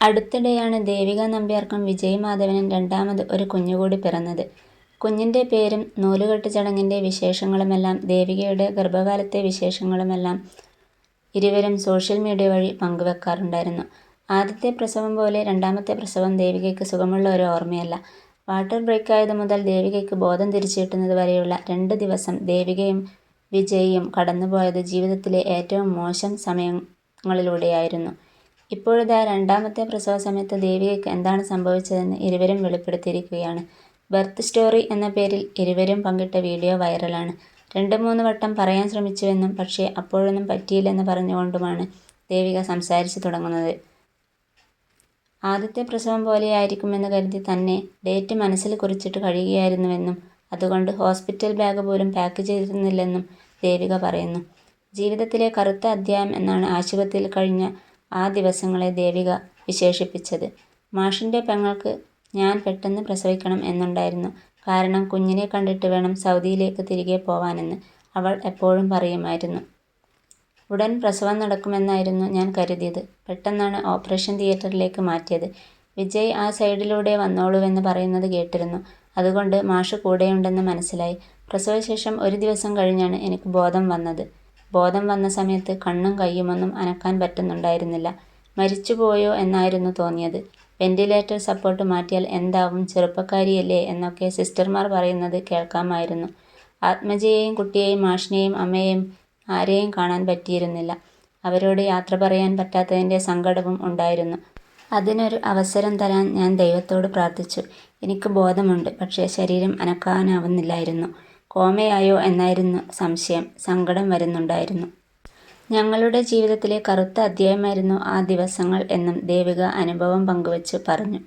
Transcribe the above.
അടുത്തിടെയാണ് ദേവിക നമ്പ്യാർക്കും വിജയ് മാധവനും രണ്ടാമത് ഒരു കുഞ്ഞുകൂടി പിറന്നത്. കുഞ്ഞിന്റെ പേരും നൂലുകെട്ട് ചടങ്ങിന്റെ വിശേഷങ്ങളുമെല്ലാം ദേവികയുടെ ഗർഭകാലത്തെ വിശേഷങ്ങളുമെല്ലാം ഇരുവരും സോഷ്യൽ മീഡിയ വഴി പങ്കുവെക്കാറുണ്ടായിരുന്നു. ആദ്യത്തെ പ്രസവം പോലെ രണ്ടാമത്തെ പ്രസവം ദേവികയ്ക്ക് സുഖമുള്ള ഒരു ഓർമ്മയല്ല. വാട്ടർ ബ്രേക്ക് ആയത് മുതൽ ദേവികയ്ക്ക് ബോധം തിരിച്ചുകിട്ടുന്നത് വരെയുള്ള രണ്ട് ദിവസം ദേവികയും വിജയിയും കടന്നുപോയത് ജീവിതത്തിലെ ഏറ്റവും മോശം സമയങ്ങളിലൂടെയായിരുന്നു. ഇപ്പോഴിതാ രണ്ടാമത്തെ പ്രസവ സമയത്ത് ദേവികയ്ക്ക് എന്താണ് സംഭവിച്ചതെന്ന് ഇരുവരും വെളിപ്പെടുത്തിയിരിക്കുകയാണ്. ബർത്ത് സ്റ്റോറി എന്ന പേരിൽ ഇരുവരും പങ്കിട്ട വീഡിയോ വൈറലാണ്. രണ്ട് മൂന്ന് വട്ടം പറയാൻ ശ്രമിച്ചുവെന്നും പക്ഷേ അപ്പോഴൊന്നും പറ്റിയില്ലെന്ന് പറഞ്ഞുകൊണ്ടുമാണ് ദേവിക സംസാരിച്ചു തുടങ്ങുന്നത്. ആദ്യത്തെ പ്രസവം പോലെയായിരിക്കുമെന്ന് കരുതി തന്നെ ഡേറ്റ് മനസ്സിൽ കുറിച്ചിട്ട് കഴിയുകയായിരുന്നുവെന്നും അതുകൊണ്ട് ഹോസ്പിറ്റൽ ബാഗ് പോലും പാക്ക് ചെയ്തിരുന്നില്ലെന്നും ദേവിക പറയുന്നു. ജീവിതത്തിലെ കറുത്ത അധ്യായം എന്നാണ് ആശുപത്രിയിൽ കഴിഞ്ഞ ആ ദിവസങ്ങളെ ദേവിക വിശേഷിപ്പിച്ചത്. മാഷിന്റെ പെങ്ങൾക്ക് ഞാൻ പെട്ടെന്ന് പ്രസവിക്കണം എന്നുണ്ടായിരുന്നു. കാരണം കുഞ്ഞിനെ കണ്ടിട്ട് വേണം സൗദിയിലേക്ക് തിരികെ പോവാനെന്ന് അവൾ എപ്പോഴും പറയുമായിരുന്നു. ഉടൻ പ്രസവം നടക്കുമെന്നായിരുന്നു ഞാൻ കരുതിയത്. പെട്ടെന്നാണ് ഓപ്പറേഷൻ തിയേറ്ററിലേക്ക് മാറ്റിയത്. വിജയ് ആ സൈഡിലൂടെ വന്നോളൂവെന്ന് പറയുന്നത് കേട്ടിരുന്നു. അതുകൊണ്ട് മാഷ് കൂടെയുണ്ടെന്ന് മനസ്സിലായി. പ്രസവശേഷം ഒരു ദിവസം കഴിഞ്ഞാണ് എനിക്ക് ബോധം വന്നത്. ബോധം വന്ന സമയത്ത് കണ്ണും കയ്യുമൊന്നും അനക്കാൻ പറ്റുന്നുണ്ടായിരുന്നില്ല. മരിച്ചുപോയോ എന്നായിരുന്നു തോന്നിയത്. വെന്റിലേറ്റർ സപ്പോർട്ട് മാറ്റിയാൽ എന്താവും ചെറുപ്പക്കാരിയല്ലേ എന്നൊക്കെ സിസ്റ്റർമാർ പറയുന്നത് കേൾക്കാമായിരുന്നു. ആത്മജയെയും കുട്ടിയെയും മാഷിനെയും അമ്മയെയും ആരെയും കാണാൻ പറ്റിയിരുന്നില്ല. അവരോട് യാത്ര പറയാൻ പറ്റാത്തതിന്റെ സങ്കടവും ഉണ്ടായിരുന്നു. അതിനൊരു അവസരം തരാൻ ഞാൻ ദൈവത്തോട് പ്രാർത്ഥിച്ചു. എനിക്ക് ബോധമുണ്ട്. പക്ഷേ ശരീരം അനക്കാനാവുന്നില്ലായിരുന്നു. കോമയായോ എന്നായിരുന്നു സംശയം. സങ്കടം വരുന്നുണ്ടായിരുന്നു. ഞങ്ങളുടെ ജീവിതത്തിലെ കറുത്ത അധ്യായമായിരുന്നു ആ ദിവസങ്ങൾ എന്നും ദേവിക അനുഭവം പങ്കുവച്ച് പറഞ്ഞു.